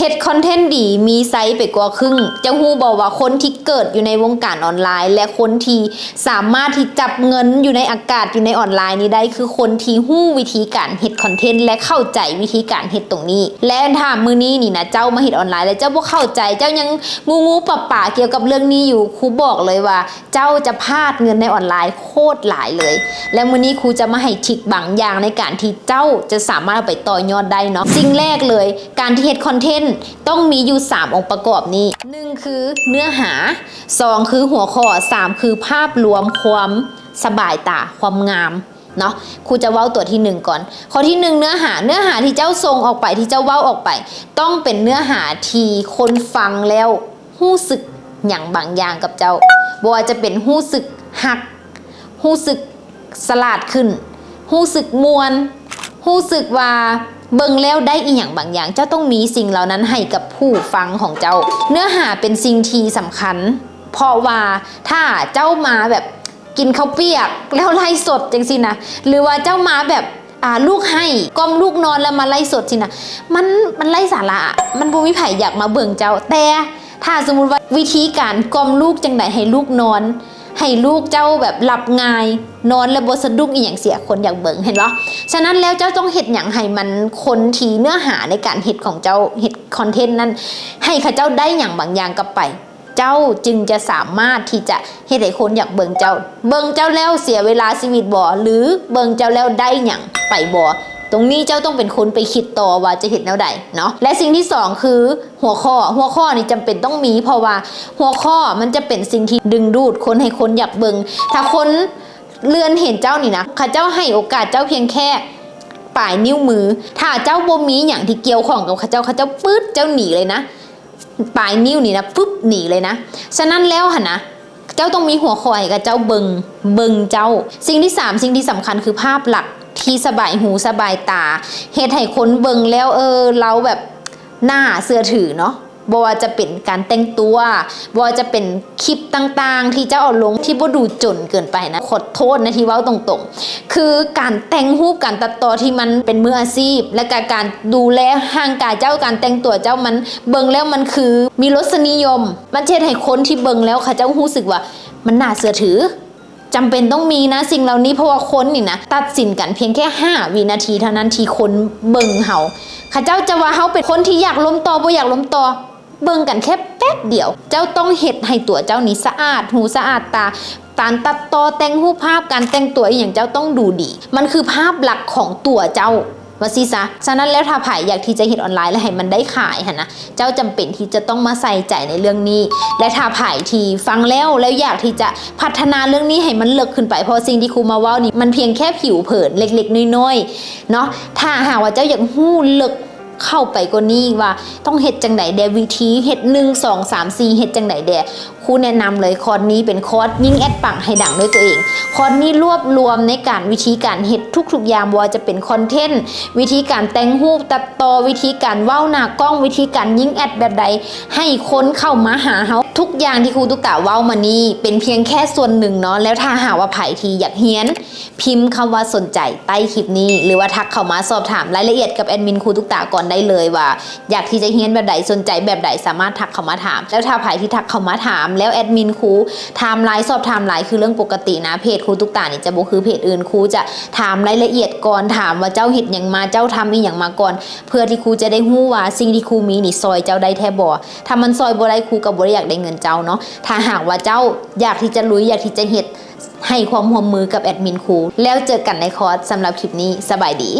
เฮ็ดคอนเทนต์ดีมีไซส์ไปกว่าครึ่ง จะฮู้บอกว่าคนที่เกิดอยู่ในวงการออนไลน์ และคนที่สามารถที่จับเงินอยู่ในอากาศอยู่ในออนไลน์นี้ได้คือคนที่ฮู้วิธีการเฮ็ดคอนเทนต์และเข้าใจวิธีการเฮ็ดตรงนี้ และถามมือนี้นี่นะเจ้ามาเฮ็ดออนไลน์แล้วเจ้าบ่เข้าใจเจ้ายังงูงูปะป่าเกี่ยวกับเรื่องนี้อยู่ครูบอกเลยว่า เจ้าจะพลาดเงินในออนไลน์โคตรหลายเลย และมื้อนี้ครูจะมาให้ทิกบางอย่างในการที่เจ้าจะสามารถเอาไปต่อยอดได้เนาะสิ่งแรกเลย การที่เฮ็ดคอนเทนต์ต้องมีอยู่ 3 องค์ประกอบนี้ 1 คือเนื้อหา 2 คือหัวข้อ 3 คือภาพรวมความสบายตาความงามเนาะครูจะเว้าตัวที่หนึ่งก่อน ข้อที่หนึ่งเนื้อหาเนื้อหาที่เจ้าทรงออกไปที่เจ้าเว้าออกไป ต้องเป็นเนื้อหาที่คนฟังแล้วรู้สึกอย่างบางอย่างกับเจ้าบ่ว่าจะเป็นรู้สึกหักรู้สึกสลาดขึ้นรู้สึกมวนรู้สึกว่า เบิ่งแล้วได้อีหยังบางอย่าง เจ้าต้องมีสิ่งเหล่านั้นให้กับผู้ฟังของเจ้า เนื้อหาเป็นสิ่งที่สำคัญ เพราะว่าถ้าเจ้ามาแบบกินข้าวเปียกแล้วไล่สดจังสินะหรือว่าเจ้ามาแบบอ่าลูกให้กลมลูกนอนแล้วมาไล่สดสินะมันมันไล่สาระอะมันบ่มีไผอยากมาเบิ่งเจ้าแต่ถ้าสมมุติว่าวิธีการกล่อมลูกจังไดให้ลูกนอน ให้ลูกเจ้าแบบหลับง่าย นอนแล้วบสะดุ้งอีหยังเสียคนอยากเบิ่งเห็นปะฉะนั้นแล้วเจ้าต้องเห็ดอย่างให้มันคนทีเนื้อหาในการเห็ดของเจ้าเห็ดคอนเทนต์นั้น ให้ข้าเจ้าได้อย่างบางอย่างกลับไป เจ้าจึงจะสามารถที่จะเฮ็ดให้คนอยากเบิ่งเจ้า เบิ่งเจ้าแล้วเสียเวลาชีวิตบ่หรือเบิ่งเจ้าแล้วได้อย่างไปบ่ ตรงนี้เจ้าต้องเป็นคนไปคิดต่อว่าจะเห็นแนวใดเนาะและสิ่งที่สองคือหัวข้อหัวข้อนี่จำเป็นต้องมีเพราะว่าหัวข้อมันจะเป็นสิ่งที่ดึงดูดคนให้คนอยากเบิงถ้าคนเลื่อนเห็นเจ้านี่นะข้าเจ้าให้โอกาสเจ้าเพียงแค่ปลายนิ้วมือ ถ้าเจ้าบ่มีอย่างที่เกี่ยวข้องกับข้าเจ้าข้าเจ้าปื๊ดเจ้าหนีเลยนะปลายนิ้วนี่นะปุ๊บหนีเลยนะ ฉะนั้นแล้วหะนะเจ้าต้องมีหัวข้อให้กับเจ้าเบิงเบิงเจ้า สิ่งที่สามสิ่งที่สำคัญคือภาพหลัก ที่สบายหูสบายตาเฮ็ดให้คนเบิงแล้วเออเราแบบหน้าเสื้อถือเนาะบ่ว่าจะเป็นการแต่งตัวบ่ว่าจะเป็นคลิปต่างๆ ที่เจ้าเอาลงที่บ่ดูจนเกินไปนะขอโทษนะที่เว้าตรงๆ คือการแต่งรูปการตัดต่อที่มันเป็นมืออาชีพ และการดูแลห่างกายเจ้าการแต่งตัวเจ้ามันเบิ่งแล้วมันคือมีรสนิยม มันเช็ดให้คนที่เบิ่งแล้วเขาเจ้ารู้สึกว่ามันน่าเชื่อถือ จำเป็นต้องมีนะสิ่งเหล่านี้เพราะว่าคนนี่นะตัดสินกันเพียงแค่ 5 วินาทีเท่านั้นที่คนเบิ่งเฮาข้าเจ้าจะว่าเฮาเป็นคนที่อยากล้มต่อบ่อยากล้มต่อเบิ่งกันแค่แป๊บเดียว เจ้าต้องเห็ดให้ตัวเจ้านี้สะอาด หูสะอาดตาการตัดต่อแต่งรูปภาพการแต่งตัวอย่างเจ้าต้องดูดี มันคือภาพหลักของตัวเจ้า ว่าซิซะฉะนั้นแล้วถ้าไผ่อยากที่จะเห็นออนไลน์และให้มันได้ขายฮะนะเจ้าจำเป็นที่จะต้องมาใส่ใจในเรื่องนี้ และถ้าไผ่ที่ฟังแล้วแล้วอยากที่จะพัฒนาเรื่องนี้ให้มันเลิกขึ้นไปเพราะสิ่งที่ครูมาว่านี่มันเพียงแค่ผิวเผินเล็กๆน้อยๆเนาะถ้าหากว่าเจ้าอยากหู้เลิก เข้าไปก็นี่ว่าต้องเฮ็ดจังไหนแดวิธีเฮ็ดหนึ่งสองสามสี่เฮ็ดจังไหนแดครูแนะนำเลยคอร์สนี้เป็นคอร์สยิ่งแอดปังให้ดังด้วยตัวเองคอร์สนี้รวบรวมในการวิธีการเฮ็ดทุกๆอย่างว่าจะเป็นคอนเทนต์วิธีการแต่งรูปตัดต่อวิธีการเว้าหน้ากล้องวิธีการยิ่งแอดแบบใด ให้คนเข้ามาหาเฮาทุกอย่างที่ครูตุกกะเว้ามานี่เป็นเพียงแค่ส่วนหนึ่งเนาะแล้วถ้าหาว่าไผ่ทีอยากเฮียน พิมพ์คำว่าสนใจใต้คลิปนี้ หรือว่าทักเข้ามาสอบถามรายละเอียดกับแอดมินครูตุกตาก่อนได้เลยว่า อยากที่จะเฮียนแบบใดสนใจแบบใดสามารถทักเข้ามาถาม แล้วถ้าใครที่ทักเข้ามาถาม แล้วแอดมินครูถามไลน์สอบถามไลน์คือเรื่องปกตินะเพจครูตุกตานี่จะบ่คือเพจอื่นครูจะถามรายละเอียดก่อนถามว่าเจ้าเห็ดยังมาเจ้าทำอีหยังมาก่อน เพื่อที่ครูจะได้ฮู้ว่าสิ่งที่ครูมีนี่ซอยเจ้าได้แท้บ่ถ้ามันซอยบ่ได้ครูก็บ่ได้อยากได้เงินเจ้าเนาะถ้าหากว่าเจ้าอยากที่จะลุยอยากที่จะเฮ็ดให้ความร่วมมือกับแอดมินครูแล้วเจอกันในคอร์สสำหรับคลิปนี้สบายดี